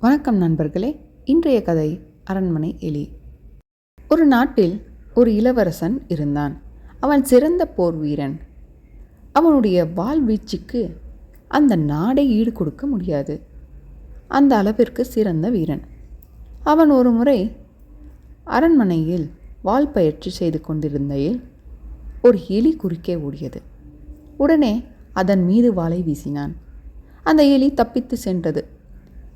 வணக்கம் நண்பர்களே. இன்றைய கதை அரண்மனை எலி. ஒரு நாட்டில் ஒரு இளவரசன் இருந்தான். அவன் சிறந்த போர் வீரன். அவனுடைய வாள் வீச்சுக்கு அந்த நாடை ஈடு கொடுக்க முடியாது. அந்த அளவிற்கு சிறந்த வீரன். அவன் ஒரு முறை அரண்மனையில் வாள் பயிற்சி செய்து கொண்டிருந்தையில் ஒரு எலி குறுக்கே ஓடியது. உடனே அதன் மீது வாளை வீசினான். அந்த எலி தப்பித்து சென்றது.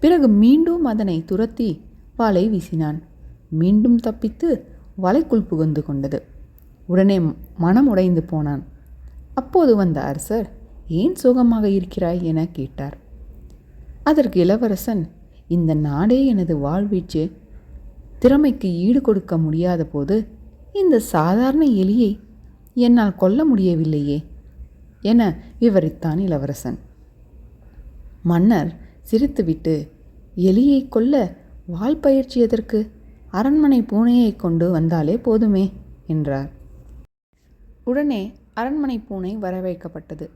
பிறகு மீண்டும் அதனை துரத்தி வாளை வீசினான். மீண்டும் தப்பித்து வலைக்குள் புகுந்து கொண்டது. உடனே மனம் உடைந்து போனான். அப்போது வந்த அரசர் ஏன் சோகமாக இருக்கிறாய்? என கேட்டார். அதற்கு இளவரசன் இந்த நாடே எனது வாழ்வீச்சு திறமைக்கு ஈடு கொடுக்க முடியாத போது இந்த சாதாரண எலியை என்னால் கொல்ல முடியவில்லையே என விவரித்தான் இளவரசன். மன்னர் சிரித்துவிட்டு எலியை கொல்ல வால் பயிற்சி எதற்கு? அரண்மனை பூனையை கொண்டு வந்தாலே போதுமே என்றார். உடனே அரண்மனை பூனை வரவேற்கப்பட்டது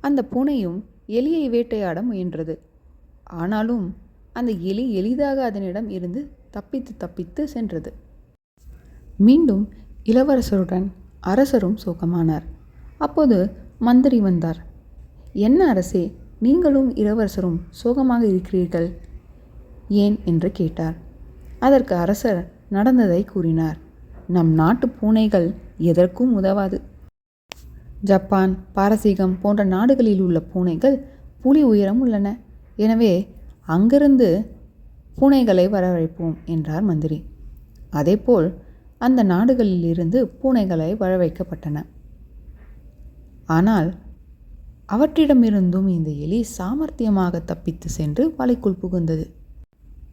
அந்த பூனையும் எலியை வேட்டையாட முயன்றது. ஆனாலும் அந்த எலி எளிதாக அதனிடம் இருந்து தப்பித்து தப்பித்து சென்றது. மீண்டும் இளவரசருடன் அரசரும் சோகமானார். அப்போது மந்திரி வந்தார். என்ன அரசே நீங்களும் இளவரசரும் சோகமாக இருக்கிறீர்கள்? ஏன்? என்று கேட்டார். அதற்கு அரசர் நடந்ததை கூறினார். நம் நாட்டு பூனைகள் எதற்கும் உதவாது. ஜப்பான் பாரசீகம் போன்ற நாடுகளில் உள்ள பூனைகள் புலி உயரம் உள்ளன. எனவே அங்கிருந்து பூனைகளை வரவழைப்போம் என்றார் மந்திரி. அதேபோல் அந்த நாடுகளில் இருந்து பூனைகளை வரவைக்கப்பட்டன ஆனால் அவற்றிடமிருந்தும் இந்த எலி சாமர்த்தியமாக தப்பித்து சென்று வலைக்குள் புகுந்தது.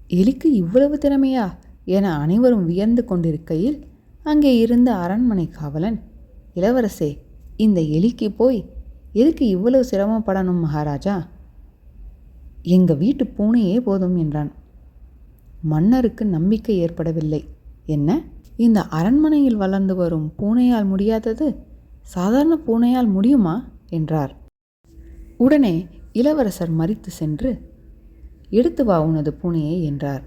எலிக்கு இவ்வளவு திறமையா? என அனைவரும் வியந்து கொண்டிருக்கையில் அங்கே இருந்த அரண்மனை காவலன் இளவரசே இந்த எலிக்கு போய் எதுக்கு இவ்வளவு சிரமப்படணும் மகாராஜா? எங்கள் வீட்டு பூனையே போதும் என்றான். மன்னருக்கு நம்பிக்கை ஏற்படவில்லை. என்ன? இந்த அரண்மனையில் வளர்ந்து வரும் பூனையால் முடியாதது? சாதாரண பூனையால் முடியுமா? என்றார். உடனே இளவரசர் மறித்து சென்று எடுத்து வா உனது பூனையை என்றார்.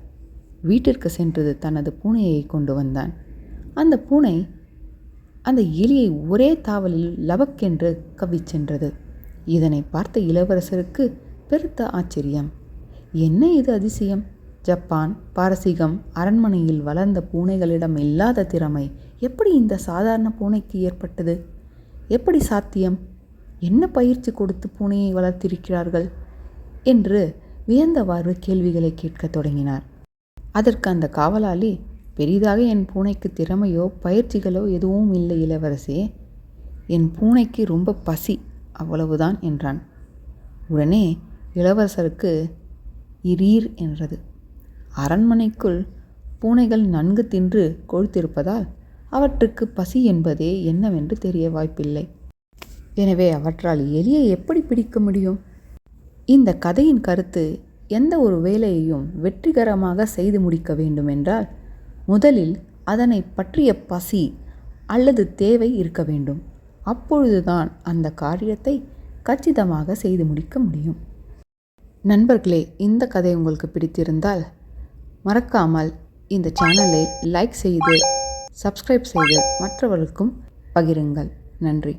வீட்டிற்கு சென்றது தனது பூனையை கொண்டு வந்தான். அந்த பூனை அந்த எலியை ஒரே தாவலில் லபக்கென்று கவிச் சென்றது. இதனை பார்த்த இளவரசருக்கு பெருத்த ஆச்சரியம். என்ன இது அதிசயம்? ஜப்பான் பாரசீகம் அரண்மனையில் வளர்ந்த பூனைகளிடம் இல்லாத திறமை. எப்படி இந்த சாதாரண பூனைக்கு ஏற்பட்டது? எப்படி சாத்தியம்? என்ன பயிற்சி கொடுத்து பூனையை வளர்த்திருக்கிறார்கள்? என்று வியந்தவாறு கேள்விகளை கேட்கத் தொடங்கினார். அதற்கு அந்த காவலாளி பெரிதாக என் பூனைக்கு திறமையோ பயிற்சிகளோ எதுவும் இல்லை இளவரசே. என் பூனைக்கு ரொம்ப பசி அவ்வளவுதான் என்றான். உடனே இளவரசருக்கு இரீர் என்றது. அரண்மனைக்குள் பூனைகள் நன்கு தின்று கொழுத்திருப்பதால் அவற்றுக்கு பசி என்பதே என்னவென்று தெரிய வாய்ப்பில்லை. எனவே அவற்றால் எலியை எப்படி பிடிக்க முடியும்? இந்த கதையின் கருத்து எந்த ஒரு வேலையையும் வெற்றிகரமாக செய்து முடிக்க வேண்டுமென்றால் முதலில் அதனை பற்றிய பசி அல்லது தேவை இருக்க வேண்டும். அப்பொழுதுதான் அந்த காரியத்தை கச்சிதமாக செய்து முடிக்க முடியும். நண்பர்களே இந்த கதை உங்களுக்கு பிடித்திருந்தால் மறக்காமல் இந்த சேனலை லைக் செய்து சப்ஸ்கிரைப் செய்து மற்றவர்களுக்கும் பகிருங்கள். நன்றி.